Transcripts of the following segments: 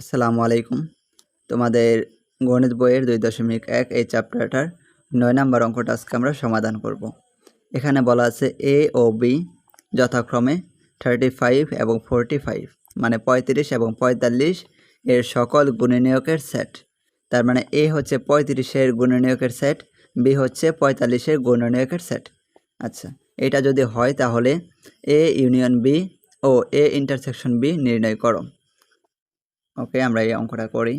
আসসালামু আলাইকুম। তোমাদের গণিত বইয়ের দুই দশমিক এক এই চ্যাপ্টারটার নয় নম্বর অঙ্কটা আজকে আমরা সমাধান করব। এখানে বলা আছে এ ও বি যথাক্রমে থার্টি ফাইভ এবং ফোরটি ফাইভ মানে পঁয়ত্রিশ এবং পঁয়তাল্লিশ এর সকল গুণনীয়কের সেট। তার মানে এ হচ্ছে পঁয়ত্রিশের গুণনীয়কের সেট, বি হচ্ছে পঁয়তাল্লিশের গুণনীয়কের সেট। আচ্ছা এটা যদি হয় তাহলে এ ইউনিয়ন বি ও এ ইন্টারসেকশন বি নির্ণয় করো। ওকে আমরা এই অঙ্কটা করি।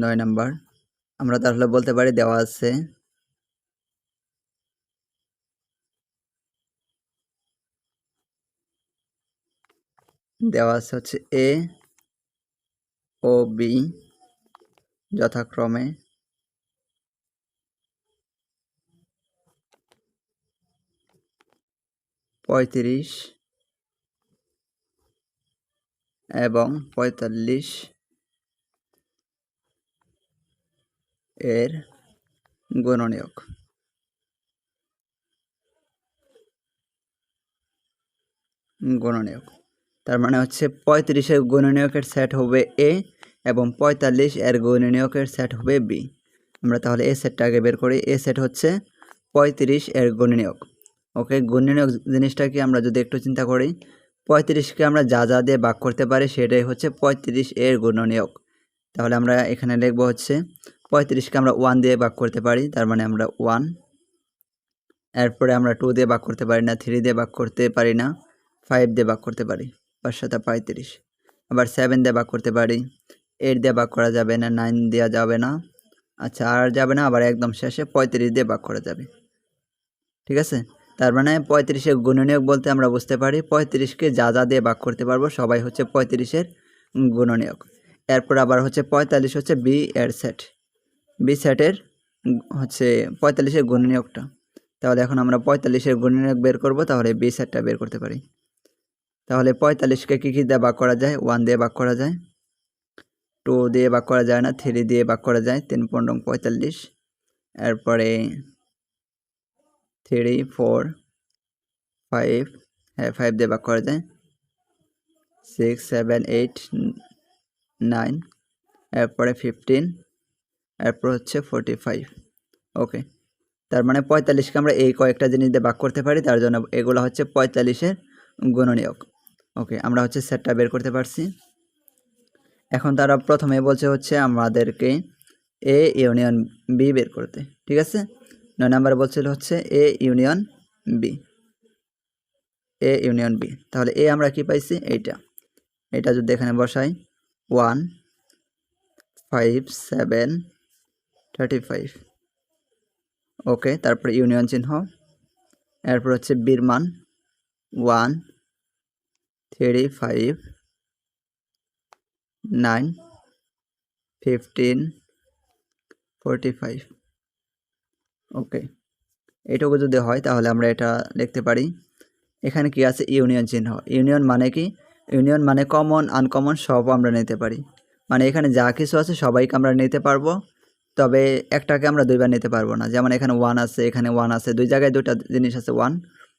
নয় নাম্বার। আমরা তাহলে বলতে পারি দেওয়া আছে। দেওয়া আছে হচ্ছে এ ও বি যথাক্রমে। পঁয়ত্রিশ এবং পঁয়তাল্লিশ এর গুণনীয়ক। গুণনীয়ক। তার মানে হচ্ছে পঁয়ত্রিশের গুণনীয়কের সেট হবে এ এবং পঁয়তাল্লিশ এর গুণনীয়কের সেট হবে বি আমরা তাহলে এ সেটটা আগে বের করি। এ সেট হচ্ছে পঁয়ত্রিশ এর গুণনীয়ক। ওকে গুণনীয়ক জিনিসটাকে আমরা যদি একটু চিন্তা করি, পঁয়ত্রিশকে আমরা যা যা দিয়ে ভাগ করতে পারি সেটাই হচ্ছে পঁয়ত্রিশ এর গুণনীয়ক। তাহলে আমরা এখানে লিখব হচ্ছে পঁয়ত্রিশকে আমরা ওয়ান দিয়ে ভাগ করতে পারি, তার মানে আমরা ওয়ান এরপরে আমরা টু দিয়ে ভাগ করতে পারি না থ্রি দিয়ে ভাগ করতে পারি না ফাইভ দিয়ে ভাগ করতে পারি, পাঁচ সাথে পঁয়ত্রিশ। আবার সেভেন দিয়ে ভাগ করতে পারি এইট দিয়ে ভাগ করা যাবে না নাইন দেওয়া যাবে না আচ্ছা আর যাবে না, আবার একদম শেষে পঁয়ত্রিশ দিয়ে ভাগ করা যাবে। ঠিক আছে? তার মানে পঁয়ত্রিশের গুণনীয়ক বলতে আমরা বুঝতে পারি, পঁয়ত্রিশকে যা যা দিয়ে ভাগ করতে পারব সবাই হচ্ছে পঁয়ত্রিশের গুণনীয়ক। এরপর আবার হচ্ছে পঁয়তাল্লিশ হচ্ছে বি এর সেট বি সেটের হচ্ছে পঁয়তাল্লিশের গুণনীয়কটা। তাহলে এখন আমরা পঁয়তাল্লিশের গুণনীয়ক বের করব, তাহলে বি সেটটা বের করতে পারি। তাহলে পঁয়তাল্লিশকে কী কী দিয়ে ভাগ করা যায়? ওয়ান দিয়ে ভাগ করা যায়। টু দিয়ে ভাগ করা যায় না থ্রি দিয়ে ভাগ করা যায়, তিন পনেরো পঁয়তাল্লিশ। এরপরে থ্রি ফোর ফাইভ হ্যাঁ ফাইভ দিয়ে ভাগ করা যায় সিক্স সেভেন এইট নাইন এরপরে ফিফটিন এরপর হচ্ছে ফোরটি ফাইভ ওকে তার মানে পঁয়তাল্লিশকে আমরা এই কয়েকটা জিনিস দিয়ে ভাগ করতে পারি, তার জন্য এগুলো হচ্ছে পঁয়তাল্লিশের গুণনীয়ক। ওকে আমরা হচ্ছে সেটটা বের করতে পারছি। এখন তারা প্রথমে বলছে হচ্ছে আমাদেরকে এ ইউনিয়ন বি বের করতে, ঠিক আছে? নয় নাম্বার বলছিল হচ্ছে A union B A union B তাহলে এ আমরা কি পাইছি? এইটা। এটা যদি এখানে বসাই one five seven thirty five okay তারপরে ইউনিয়ন চিহ্ন। এরপর হচ্ছে বির মান one three five nine fifteen forty five okay, এটুকু যদি হয় তাহলে আমরা এটা লিখতে পারি। এখানে কি আছে? ইউনিয়ন চিহ্ন। ইউনিয়ন মানে কি? ইউনিয়ন মানে কমন আনকমন সব আমরা নিতে পারি। মানে এখানে যা কিছু আছে সবাইকে আমরা নিতে পারব, তবে একটাকে আমরা দুইবার নিতে পারব না। যেমন এখানে ওয়ান আছে, এখানে ওয়ান আছে, দুই জায়গায় দুটা জিনিস আছে ওয়ান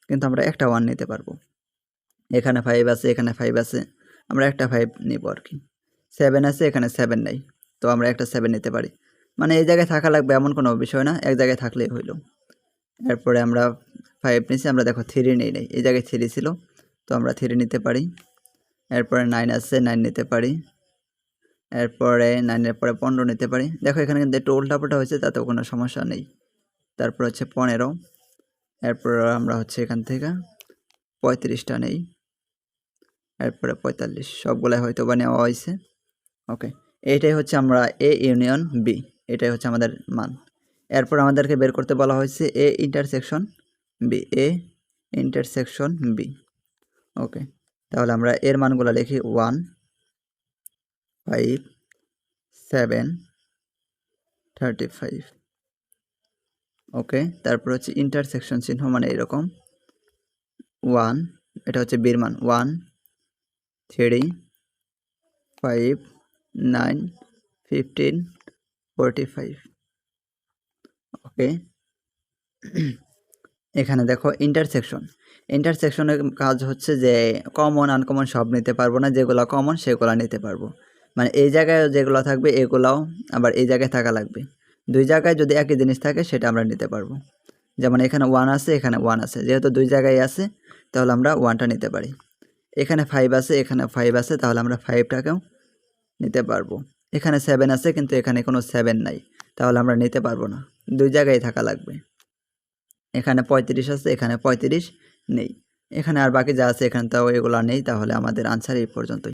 কিন্তু আমরা একটা ওয়ান নিতে পারব। এখানে ফাইভ আছে, এখানে ফাইভ আছে, আমরা একটা ফাইভ নিব আর কি। সেভেন আছে, এখানে সেভেন নেই, তো আমরা একটা সেভেন নিতে পারি। মানে এই জায়গায় থাকা লাগবে এমন কোনো বিষয় না, এক জায়গায় থাকলেই হইল। এরপরে আমরা ফাইভ নিছি, আমরা দেখো থ্রি নেই নেই। এই জায়গায় থ্রি ছিল, তো আমরা থ্রি নিতে পারি। এরপরে নাইন আছে নাইন নিতে পারি। এরপরে নাইনের পরে পনেরো নিতে পারি। দেখো এখানে কিন্তু একটু উল্টাপাল্টা হয়েছে, তাতেও কোনো সমস্যা নেই। তারপর হচ্ছে পনেরো। এরপর আমরা হচ্ছে এখান থেকে পঁয়ত্রিশটা নেই। এরপরে পঁয়তাল্লিশ, সবগুলাই হয়তো বা নেওয়া হয়েছে। ওকে এইটাই হচ্ছে আমরা এ ইউনিয়ন বি এটাই হচ্ছে আমাদের মান। এরপর আমাদেরকে বের করতে বলা হয়েছে A intersection B A intersection B okay তাহলে আমরা এর মানগুলো লিখি one five seven thirty five okay তারপর হচ্ছে ইন্টারসেকশন চিহ্ন মানে এরকম। ওয়ান এটা হচ্ছে বীর মান। One three five nine fifteen forty five okay এখানে দেখো ইন্টারসেকশন ইন্টারসেকশনের কাজ হচ্ছে যে কমন আনকমন সব নিতে পারব না, যেগুলো কমন সেগুলো নিতে পারব। মানে এই জায়গায় যেগুলো থাকবে, এগুলাও আবার এই জায়গায় থাকা লাগবে। দুই জায়গায় যদি একই জিনিস থাকে, সেটা আমরা নিতে পারব। যেমন এখানে ওয়ান আছে, এখানে ওয়ান আছে। যেহেতু দুই জায়গায় আছে, তাহলে আমরা ওয়ানটা নিতে পারি। এখানে ফাইভ আছে, এখানে ফাইভ আছে, তাহলে আমরা ফাইভটাকেও নিতে পারব। এখানে সেভেন আছে, কিন্তু এখানে কোনো সেভেন নাই। তাহলে আমরা নিতে পারব না। দুই জায়গায় থাকা লাগবে। এখানে পঁয়ত্রিশ আছে, এখানে পঁয়ত্রিশ নেই। এখানে আর বাকি যা আছে, এখানে তাও এগুলো নেই, তাহলে আমাদের আনসার এই পর্যন্তই।